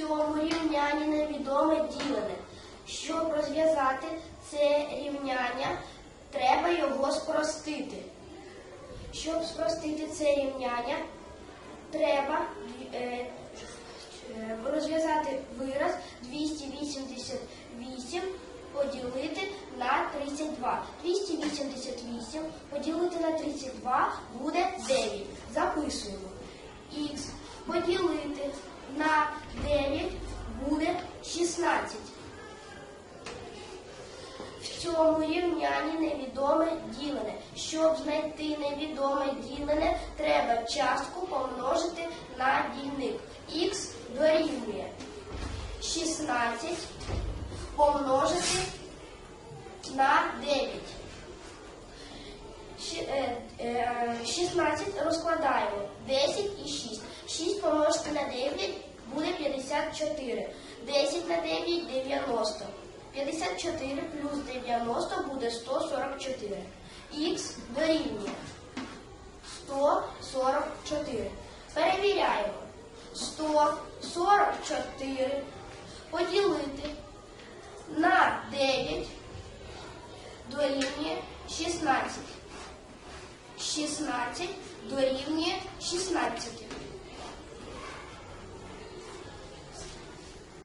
цьому рівнянні невідоме ділене. Щоб розв'язати це рівняння, треба його спростити. Щоб спростити це рівняння, треба е, е, розв'язати вираз 288 поділити на 32. 288 поділити на 32 буде 9. Поділити на 9 буде 16. В цьому рівнянні невідоме ділене. Щоб знайти невідоме ділене, треба частку помножити на дільник. Х дорівнює 16 помножити на 9. Щ- е, е, 16 розкладаємо 10 і 6. 6 54. 10 на 9 90. 54 плюс 90 буде 144. Х дорівнює 144. Перевіряємо. 144 поділити на 9 дорівнює 16. 16 дорівнює 16.